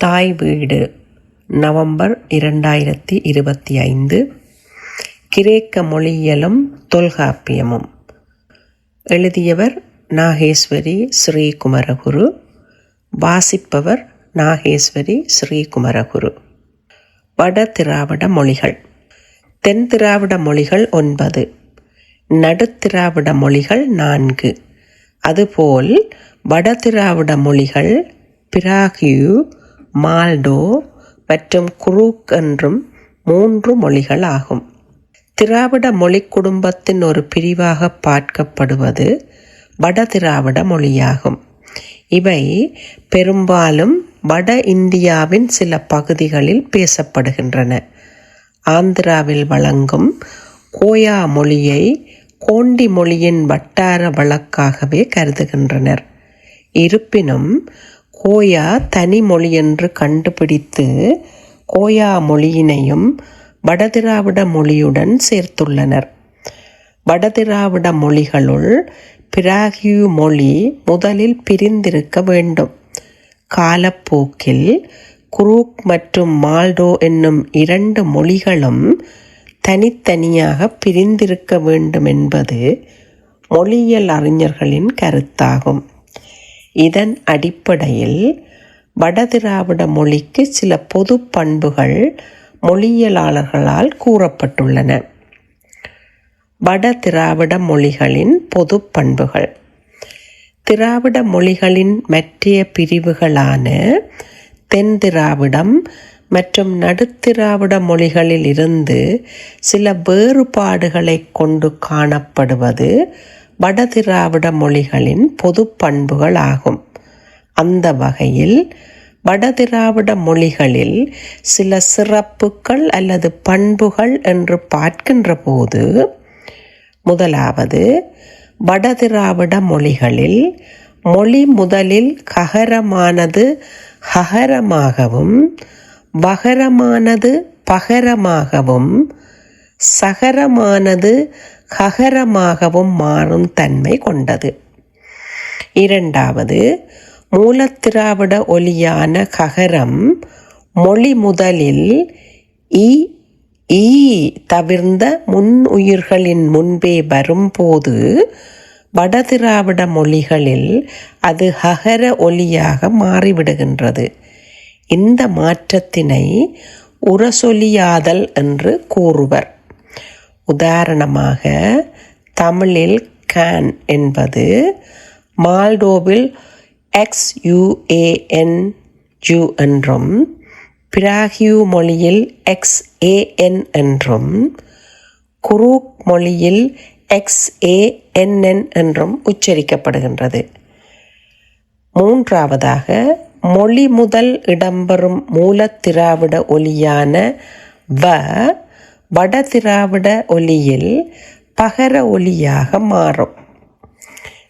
தாய் வீடு நவம்பர் இரண்டாயிரத்தி இருபத்தி ஐந்து. கிரேக்க மொழியியலும் தொல்காப்பியமும். எழுதியவர் நாகேஸ்வரி ஸ்ரீகுமரகுரு. வாசிப்பவர் நாகேஸ்வரி ஸ்ரீகுமரகுரு. வட திராவிட மொழிகள். தென் திராவிட மொழிகள் ஒன்பது. நடுத்திராவிட மொழிகள் நான்கு. அதுபோல் வட திராவிட மொழிகள் பிராகியு மால்டோ மற்றும் குரூக் என்றும் மூன்று மொழிகள் ஆகும் திராவிட மொழி குடும்பத்தின் ஒரு பிரிவாக பார்க்கப்படுவது வட திராவிட மொழியாகும். இவை பெரும்பாலும் வட இந்தியாவின் சில பகுதிகளில் பேசப்படுகின்றன. ஆந்திராவில் வழங்கும் கோயா மொழியை கோண்டி மொழியின் வட்டார வழக்காகவே கருதுகின்றனர். இருப்பினும் கோயா தனி மொழி என்று கண்டுபிடித்து கோயா மொழியினையும் வடதிராவிட மொழியுடன் சேர்த்துள்ளனர். வடதிராவிட மொழிகளுள் பிராகியு மொழி முதலில் பிரிந்திருக்க வேண்டும். காலப்போக்கில் குரூக் மற்றும் மால்டோ என்னும் இரண்டு மொழிகளும் தனித்தனியாக பிரிந்திருக்க வேண்டும் என்பது மொழியியல் அறிஞர்களின் கருத்தாகும். இதன் அடிப்படையில் வடதிராவிட மொழிக்கு சில பொது பண்புகள் மொழியியலாளர்களால் கூறப்பட்டுள்ளன. வட திராவிட மொழிகளின் பொது பண்புகள். திராவிட மொழிகளின் மற்றைய பிரிவுகளான தென் திராவிடம் மற்றும் நடுத்திராவிட மொழிகளில் இருந்து சில வேறுபாடுகளை கொண்டு காணப்படுவது வடதிராவிட மொழிகளின் பொது பண்புகள் ஆகும் அந்த வகையில் வடதிராவிட மொழிகளில் சில சிறப்புகள் அல்லது பண்புகள் என்று பார்க்கின்ற போது முதலாவது வடதிராவிட மொழிகளில் மொழி முதலில் ககரமானது ஹகரமாகவும் வகரமானது பகரமாகவும் சகரமானது ககரமாகவும் மாறும் தன்மை கொண்டது. இரண்டாவது மூலத்திராவிட ஒலியான ககரம் மொழி முதலில் இ ஈ தவிர்ந்த முன் உயிர்களின் முன்பே வரும்போது வடதிராவிட மொழிகளில் அது ஹகர ஒலியாக மாறிவிடுகின்றது. இந்த மாற்றத்தினை உரசொலியாதல் என்று கூறுவர். உதாரணமாக தமிழில் கேன் என்பது மால்டோவில் எக்ஸ் யுஏஎன் என்றும் பிராகியூ மொழியில் எக்ஸ் ஏஎன் என்றும் குரூக் மொழியில் எக்ஸ்ஏஎன்என் என்றும் உச்சரிக்கப்படுகின்றது. மூன்றாவதாக மொழி முதல் இடம்பெறும் மூலத்திராவிட ஒலியான வ வடதிராவிட ஒலியில் பகர ஒலியாக மாறும்.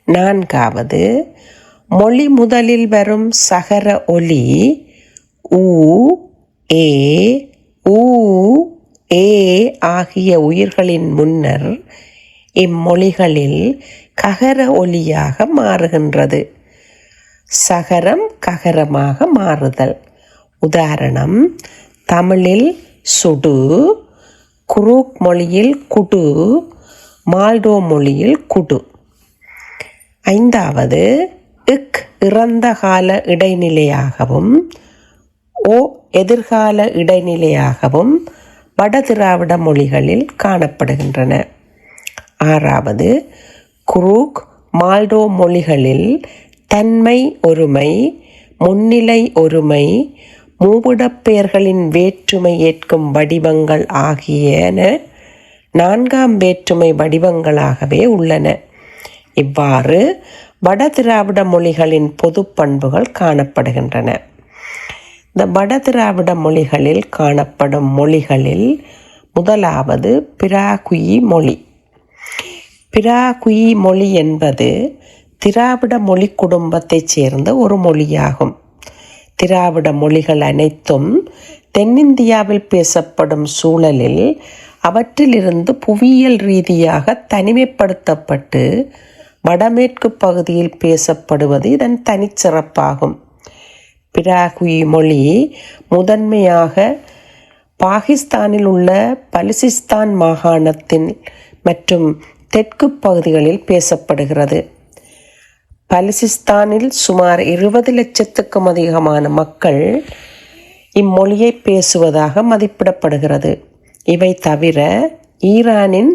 நான்காவது மொழி முதலில் வரும் சகர ஒலி ஊ ஏ ஊ ஏ ஆகிய உயிர்களின் முன்னர் இம்மொழிகளில் ககர ஒலியாக மாறுகின்றது. சகரம் ககரமாக மாறுதல். உதாரணம் தமிழில் சுடு குரூக் மொழியில் குடு மால்டோ மொழியில் குடு. ஐந்தாவது இக் இறந்த கால இடைநிலையாகவும் ஓ எதிர்கால இடைநிலையாகவும் வடதிராவிட மொழிகளில் காணப்படுகின்றன. ஆறாவது குரூக் மால்டோ மொழிகளில் தன்மை ஒருமை முன்னிலை ஒருமை மூவிடப்பெயர்களின் வேற்றுமை ஏற்கும் வடிவங்கள் ஆகியன நான்காம் வேற்றுமை வடிவங்களாகவே உள்ளன. இவ்வாறு வட திராவிட மொழிகளின் பொது பண்புகள் காணப்படுகின்றன. இந்த வட திராவிட மொழிகளில் காணப்படும் மொழிகளில் முதலாவது பிராகுயி மொழி. பிராகுயி மொழி என்பது திராவிட மொழி குடும்பத்தைச் சேர்ந்த ஒரு மொழியாகும். திராவிட மொழிகள் அனைத்தும் தென்னிந்தியாவில் பேசப்படும் சூழலில் அவற்றிலிருந்து புவியியல் ரீதியாக தனிமைப்படுத்தப்பட்டு வடமேற்கு பகுதியில் பேசப்படுவது இதன் தனிச்சிறப்பாகும். பிராகுயி மொழி முதன்மையாக பாகிஸ்தானில் உள்ள பலுசிஸ்தான் மாகாணத்தின் மற்றும் தெற்கு பகுதிகளில் பேசப்படுகிறது. பலிசிஸ்தானில் சுமார் இருபது லட்சத்துக்கும் அதிகமான மக்கள் இம்மொழியை பேசுவதாக மதிப்பிடப்படுகிறது. இவை தவிர ஈரானின்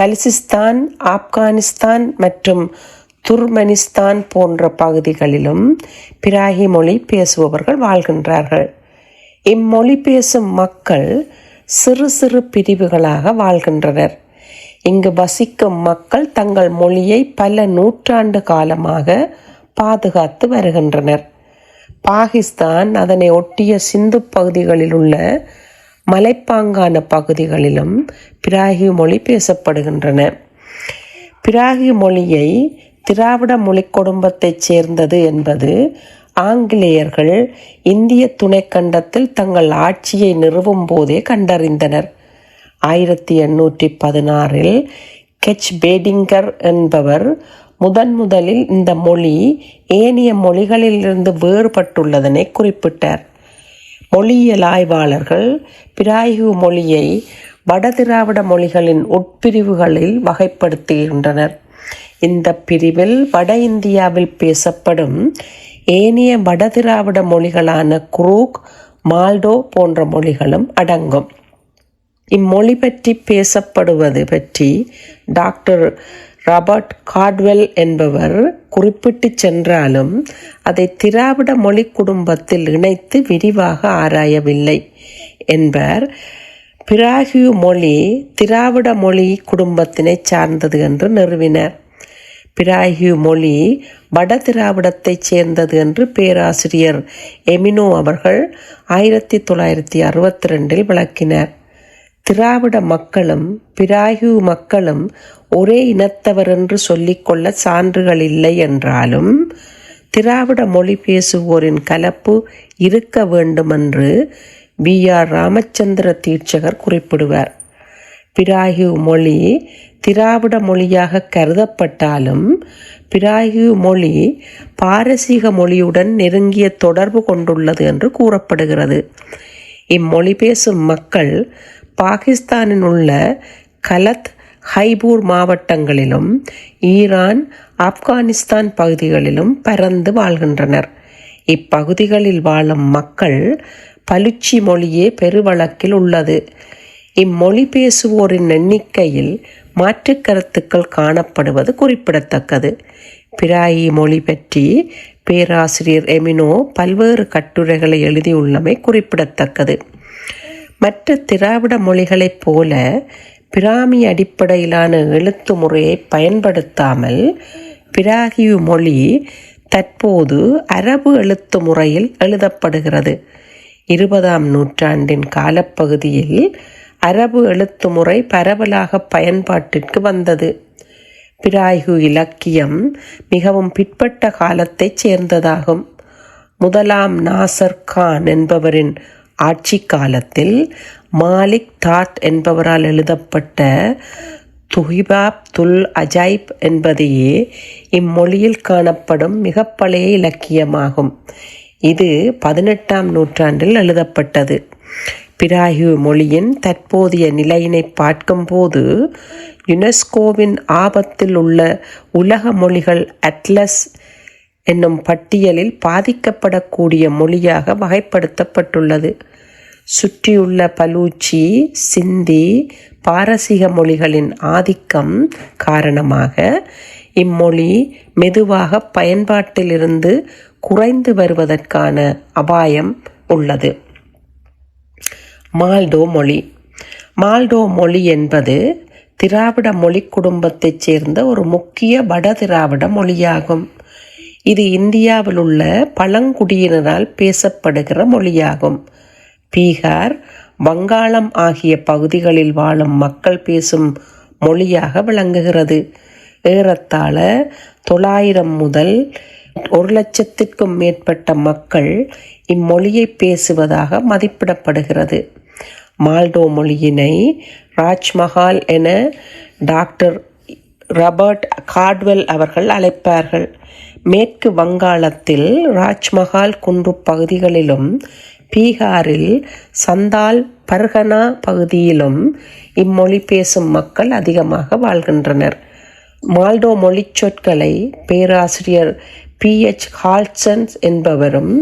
பலிசிஸ்தான் ஆப்கானிஸ்தான் மற்றும் துர்மெனிஸ்தான் போன்ற பகுதிகளிலும் பிராகி மொழி பேசுபவர்கள் வாழ்கின்றார்கள். இம்மொழி பேசும் மக்கள் சிறு சிறு பிரிவுகளாக வாழ்கின்றனர். இங்கு வசிக்கும் மக்கள் தங்கள் மொழியை பல நூற்றாண்டு காலமாக பாதுகாத்து வருகின்றனர். பாகிஸ்தான் அதனை ஒட்டிய சிந்து பகுதிகளில் உள்ள மலைப்பாங்கான பகுதிகளிலும் பிராகி மொழி பேசப்படுகின்றன. பிராகி மொழியை திராவிட மொழி குடும்பத்தைச் சேர்ந்தது என்பது ஆங்கிலேயர்கள் இந்திய துணைக்கண்டத்தில் தங்கள் ஆட்சியை நிறுவும் போதே கண்டறிந்தனர். ஆயிரத்தி எண்ணூற்றி பதினாறில் கெச் பேடிங்கர் என்பவர் முதன் முதலில் இந்த மொழி ஏனைய மொழிகளிலிருந்து வேறுபட்டுள்ளதனை குறிப்பிட்டார். மொழியியல் ஆய்வாளர்கள் பிராயு மொழியை வடதிராவிட மொழிகளின் உட்பிரிவுகளில் வகைப்படுத்துகின்றனர். இந்த பிரிவில் வட இந்தியாவில் பேசப்படும் ஏனைய வடதிராவிட மொழிகளான குரூக் மால்டோ போன்ற மொழிகளும் அடங்கும். இம்மொழி பற்றி பேசப்படுவது பற்றி டாக்டர் ராபர்ட் கார்ட்வெல் என்பவர் குறிப்பிட்டு சென்றாலும் அதை திராவிட மொழி குடும்பத்தில் இணைத்து விரிவாக ஆராயவில்லை என்பர் பிராகியு மொழி திராவிட மொழி குடும்பத்தினை சார்ந்தது என்று நிறுவினர். பிராகியு மொழி வட திராவிடத்தைச் சேர்ந்தது என்று பேராசிரியர் எமினோ அவர்கள் ஆயிரத்தி தொள்ளாயிரத்தி அறுபத்தி ரெண்டில் விளக்கினர். திராவிட மக்களும் பிராகு மக்களும் ஒரே இனத்தவர் என்று சொல்லிக்கொள்ள சான்றுகள் இல்லை என்றாலும் திராவிட மொழி பேசுவோரின் கலப்பு இருக்க வேண்டுமென்று வி. ஆர். ராமச்சந்திர தீட்சகர் குறிப்பிடுவார். பிராகு மொழி திராவிட மொழியாக கருதப்பட்டாலும் பிராகு மொழி பாரசீக மொழியுடன் நெருங்கிய தொடர்பு கொண்டுள்ளது என்று கூறப்படுகிறது. இம்மொழி பேசும் மக்கள் பாகிஸ்தானில் உள்ள கலத் ஹைபூர் மாவட்டங்களிலும் ஈரான் ஆப்கானிஸ்தான் பகுதிகளிலும் பரந்து வாழ்கின்றனர். இப்பகுதிகளில் வாழும் மக்கள் பலுச்சி மொழியே பெருவழக்கில் உள்ளது. இம்மொழி பேசுவோரின் எண்ணிக்கையில் மாற்று கருத்துக்கள் காணப்படுவது குறிப்பிடத்தக்கது. பிராயி மொழி பற்றி பேராசிரியர் எமினோ பல்வேறு கட்டுரைகளை எழுதியுள்ளமை குறிப்பிடத்தக்கது. மற்ற திராவிட மொழிகளைப் போல பிராமி அடிப்படையிலான எழுத்து முறையை பயன்படுத்தாமல் பிராகியு மொழி தற்போது அரபு எழுத்து முறையில் எழுதப்படுகிறது. இருபதாம் நூற்றாண்டின் காலப்பகுதியில் அரபு எழுத்து முறை பரவலாக பயன்பாட்டிற்கு வந்தது. பிராய்கு இலக்கியம் மிகவும் பிற்பட்ட காலத்தைச் சேர்ந்ததாகும். முதலாம் நாசர் கான் என்பவரின் ஆட்சி காலத்தில் மாலிக் தாட் என்பவரால் எழுதப்பட்ட துஹிபாப் துல் அஜைப் என்பதையே இம்மொழியில் காணப்படும் மிக பழைய இலக்கியமாகும். இது பதினெட்டாம் நூற்றாண்டில் எழுதப்பட்டது. பிராயு மொழியின் தற்போதைய நிலையினை பார்க்கும்போது யுனெஸ்கோவின் ஆபத்தில் உள்ள உலக மொழிகள் அட்லஸ் என்னும் பட்டியலில் பாதிக்கப்படக்கூடிய மொழியாக வகைப்படுத்தப்பட்டுள்ளது. சுற்றியுள்ள பலூச்சி சிந்தி பாரசீக மொழிகளின் ஆதிக்கம் காரணமாக இம்மொழி மெதுவாக பயன்பாட்டிலிருந்து குறைந்து வருவதற்கான அபாயம் உள்ளது. மால்டோ மொழி. மால்டோ மொழி என்பது திராவிட மொழி குடும்பத்தைச் சேர்ந்த ஒரு முக்கிய வட திராவிட மொழியாகும். இது இந்தியாவில் உள்ள பழங்குடியினரால் பேசப்படுகிற மொழியாகும். பீகார் வங்காளம் ஆகிய பகுதிகளில் வாழும் மக்கள் பேசும் மொழியாக விளங்குகிறது. ஏறத்தாழ தொள்ளாயிரம் முதல் ஒரு லட்சத்திற்கும் மேற்பட்ட மக்கள் இம்மொழியை பேசுவதாக மதிப்பிடப்படுகிறது. மால்டோ மொழியினை ராஜ்மஹால் என டாக்டர் ராபர்ட் கார்ட்வெல் அவர்கள் அழைப்பார்கள். மேற்கு வங்காளத்தில் ராஜ்மஹால் குன்று பகுதிகளிலும் பீகாரில் சந்தால் பர்கனா பகுதியிலும் இம்மொழி பேசும் மக்கள் அதிகமாக வாழ்கின்றனர். மால்டோ மொழிச் சொற்களை பேராசிரியர் பி. எச். ஹால்சன்ஸ் என்பவரும்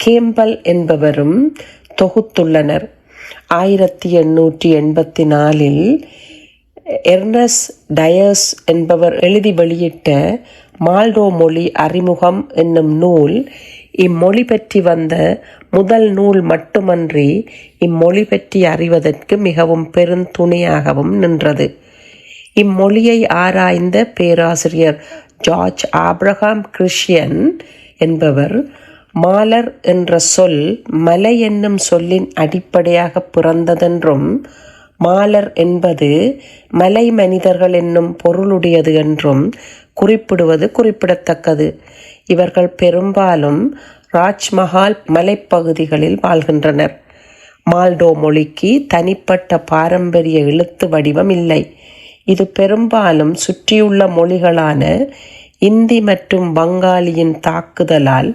கேம்பல் என்பவரும் தொகுத்துள்ளனர். ஆயிரத்தி எண்ணூற்றி எண்பத்தி நாலில் எர்னஸ் டயர்ஸ் என்பவர் எழுதி வெளியிட்ட மால்டோ மொழி அறிமுகம் என்னும் நூல் இம்மொழி பற்றி வந்த முதல் நூல் மட்டுமன்றி இம்மொழி பற்றி அறிவதற்கு மிகவும் பெருந்துணையாகவும் நின்றது. இம்மொழியை ஆராய்ந்த பேராசிரியர் ஜார்ஜ் ஆப்ரஹாம் கிறிஸ்டியன் என்பவர் மாலர் என்ற சொல் மலை என்னும் சொல்லின் அடிப்படையாக பிறந்ததென்றும் மாலர் என்பது மலை மனிதர்கள் என்னும் பொருளுடையது என்றும் குறிப்பிடுவது குறிப்பிடத்தக்கது. இவர்கள் பெரும்பாலும் ராஜ்மஹால் மலைப்பகுதிகளில் வாழ்கின்றனர். மால்டோ மொழிக்கு தனிப்பட்ட பாரம்பரிய எழுத்து வடிவம் இல்லை. இது பெரும்பாலும் சுற்றியுள்ள மொழிகளான இந்தி மற்றும் வங்காளியின் தாக்குதலால்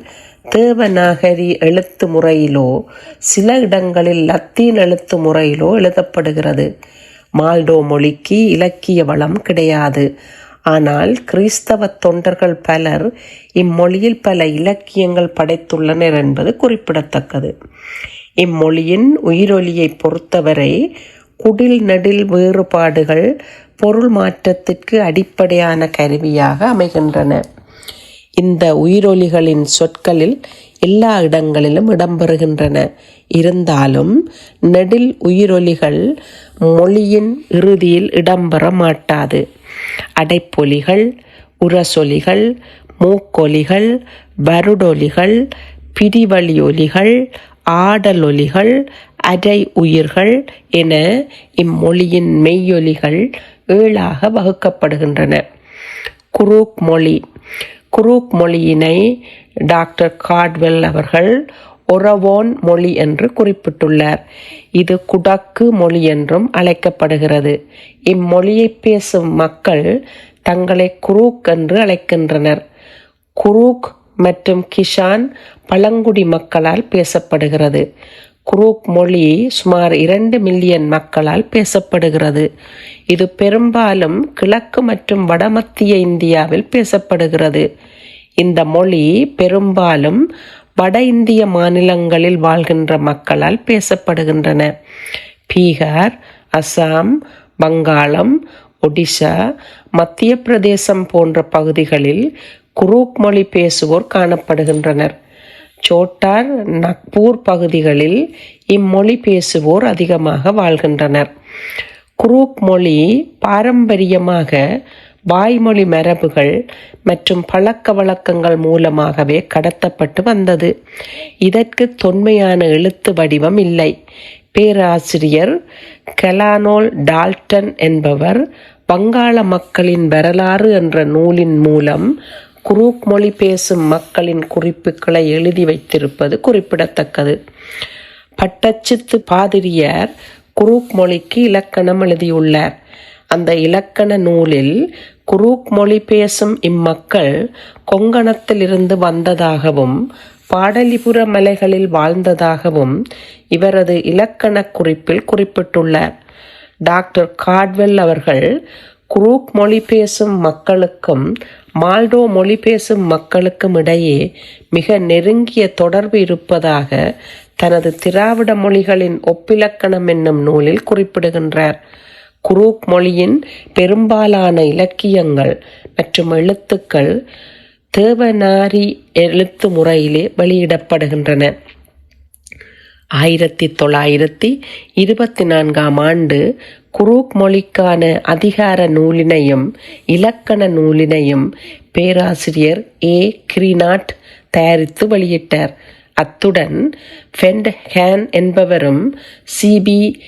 தேவநாகரி எழுத்து முறையிலோ சில இடங்களில் லத்தீன் எழுத்து முறையிலோ எழுதப்படுகிறது. மால்டோ மொழிக்கு இலக்கிய வளம் கிடையாது. ஆனால் கிறிஸ்தவ தொண்டர்கள் பலர் இம்மொழியில் பல இலக்கியங்கள் படைத்துள்ளனர் என்பது குறிப்பிடத்தக்கது. இம்மொழியின் உயிரொலியை பொறுத்தவரை குடில் நெடில் வேறுபாடுகள் பொருள் மாற்றத்திற்கு அடிப்படையான கருவியாக அமைகின்றன. இந்த உயிரொலிகளின் சொற்களில் எல்லா இடங்களிலும் இடம்பெறுகின்றன. இருந்தாலும் நெடில் உயிரொலிகள் மொழியின் இறுதியில் இடம்பெற மாட்டாது. அடைப்பொலிகள் உரசொலிகள் மூக்கொலிகள் வருடொலிகள் பிடிவழி ஒலிகள் ஆடலொலிகள் அடை உயிர்கள் என இம்மொழியின் மெய்யொலிகள் ஏழாக வகுக்கப்படுகின்றன. குரூக் மொழி குரூக் மொழியினை டாக்டர் கார்ட்வெல் அவர்கள் ஒரவோன் மொழி என்று குறிப்பிட்டுள்ளார். இது குடக்கு மொழி என்றும் அழைக்கப்படுகிறது. இம்மொழியை பேசும் மக்கள் தங்களை குரூக் என்று அழைக்கின்றனர். குரூக் மற்றும் கிஷான் பழங்குடி மக்களால் பேசப்படுகிறது. குரூக் மொழி சுமார் இரண்டு மில்லியன் மக்களால் பேசப்படுகிறது. இது பெரும்பாலும் கிழக்கு மற்றும் வடமத்திய இந்தியாவில் பேசப்படுகிறது. இந்த மொழி பெரும்பாலும் வட இந்திய மாநிலங்களில் வாழ்கின்ற மக்களால் பேசப்படுகின்றன. பீகார் அசாம் வங்காளம் ஒடிசா மத்திய பிரதேசம் போன்ற பகுதிகளில் குரூக் மொழி பேசுவோர் காணப்படுகின்றனர். சோட்டார் நக்பூர் பகுதிகளில் இம்மொழி பேசுவோர் அதிகமாக வாழ்கின்றனர். குரூக் மொழி பாரம்பரியமாக வாய்மொழி மரபுகள் மற்றும் பழக்க வழக்கங்கள் மூலமாகவே கடத்தப்பட்டு வந்தது. இதற்கு தொன்மையான எழுத்து வடிவம் இல்லை. பேராசிரியர் கெலானோல் டால்டன் என்பவர் வங்காள மக்களின் வரலாறு என்ற நூலின் மூலம் குரூக் மொழி பேசும் மக்களின் குறிப்புகளை எழுதி வைத்திருப்பது குறிப்பிடத்தக்கது. பட்டச்சித்து பாதிரியார் குரூக் மொழிக்கு இலக்கணம் எழுதியுள்ளார். அந்த இலக்கண நூலில் குரூக் மொழி பேசும் இம்மக்கள் கொங்கணத்திலிருந்து வந்ததாகவும் பாடலிபுர மலைகளில் வாழ்ந்ததாகவும் இவரது இலக்கண குறிப்பில் குறிப்பிட்டுள்ளார். டாக்டர் கார்ட்வெல் அவர்கள் குரூக் மொழி பேசும் மக்களுக்கும் மால்டோ மொழி பேசும் மக்களுக்கும் இடையே மிக நெருங்கிய தொடர்பு இருப்பதாக தனது திராவிட மொழிகளின் ஒப்பிலக்கணம் என்னும் நூலில் குறிப்பிடுகின்றார். குரூக் மொழியின் பெரும்பாலான இலக்கியங்கள் மற்றும் எழுத்துக்கள் தேவநாரி எழுத்து முறையிலே வெளியிடப்படுகின்றன. ஆயிரத்தி தொள்ளாயிரத்தி இருபத்தி நான்காம் ஆண்டு குரூக் மொழிக்கான அதிகார நூலினையும் இலக்கண நூலினையும் பேராசிரியர் ஏ. கிரிநாட் தயாரித்து வெளியிட்டார். அத்துடன் ஃபெண்ட் ஹேன் என்பவரும் சிபி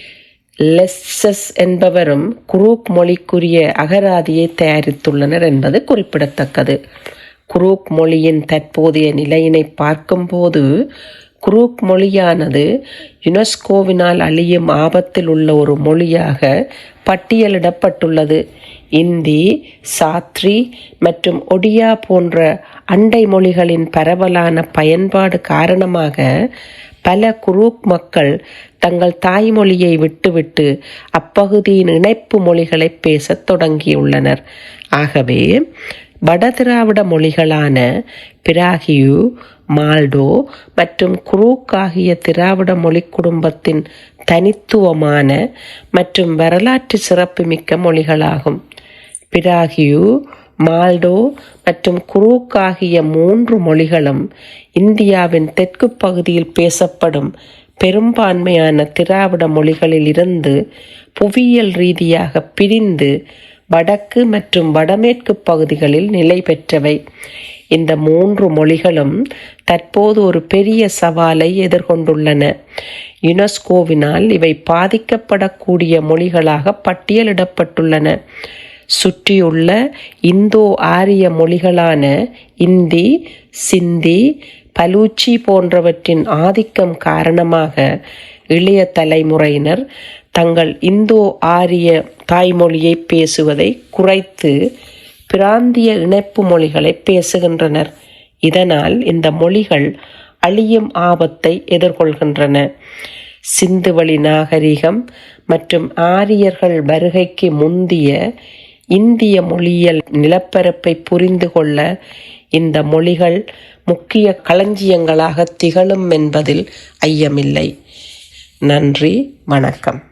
லெஸ்ஸஸ் என்பவரும் குரூக் மொழிக்குரிய அகராதியை தயாரித்துள்ளனர் என்பது குறிப்பிடத்தக்கது. குரூக் மொழியின் தற்போதைய நிலையினை பார்க்கும்போது குரூக் மொழியானது யுனெஸ்கோவினால் அழியும் ஆபத்தில் உள்ள ஒரு மொழியாக பட்டியலிடப்பட்டுள்ளது. இந்தி சாத்ரி மற்றும் ஒடியா போன்ற அண்டை மொழிகளின் பரவலான பயன்பாடு காரணமாக பல குரூக் மக்கள் தங்கள் தாய்மொழியை விட்டுவிட்டு அப்பகுதியின் இணைப்பு மொழிகளை பேசத் தொடங்கியுள்ளனர். ஆகவே வடதிராவிட மொழிகளான பிராகியு மால்டோ மற்றும் குரூக் ஆகிய திராவிட மொழி குடும்பத்தின் தனித்துவமான மற்றும் வரலாற்று சிறப்புமிக்க மொழிகளாகும். பிராகியு மால்டோ மற்றும் குரூக் ஆகிய மூன்று மொழிகளும் இந்தியாவின் தெற்கு பகுதியில் பேசப்படும் பெரும்பான்மையான திராவிட மொழிகளில் இருந்து புவியியல் ரீதியாக பிரிந்து வடக்கு மற்றும் வடமேற்கு பகுதிகளில் நிலை பெற்றவை. இந்த மூன்று மொழிகளும் தற்போது ஒரு பெரிய சவாலை எதிர்கொண்டுள்ளன. யுனெஸ்கோவினால் இவை பாதிக்கப்படக்கூடிய மொழிகளாக பட்டியலிடப்பட்டுள்ளன. சுற்றியுள்ள இந்தோ ஆரிய மொழிகளான இந்தி சிந்தி பலூச்சி போன்றவற்றின் ஆதிக்கம் காரணமாக இளைய தலைமுறையினர் தங்கள் இந்தோ ஆரிய தாய்மொழியை பேசுவதை குறைத்து பிராந்திய இணைப்பு மொழிகளை பேசுகின்றனர். இதனால் இந்த மொழிகள் அழியும் ஆபத்தை எதிர்கொள்கின்றன. சிந்துவழி நாகரிகம் மற்றும் ஆரியர்கள் வருகைக்கு முந்திய இந்திய மொழியியல் நிலப்பரப்பை புரிந்து கொள்ள இந்த மொழிகள் முக்கிய களஞ்சியங்களாக திகழும் என்பதில் ஐயமில்லை. நன்றி வணக்கம்.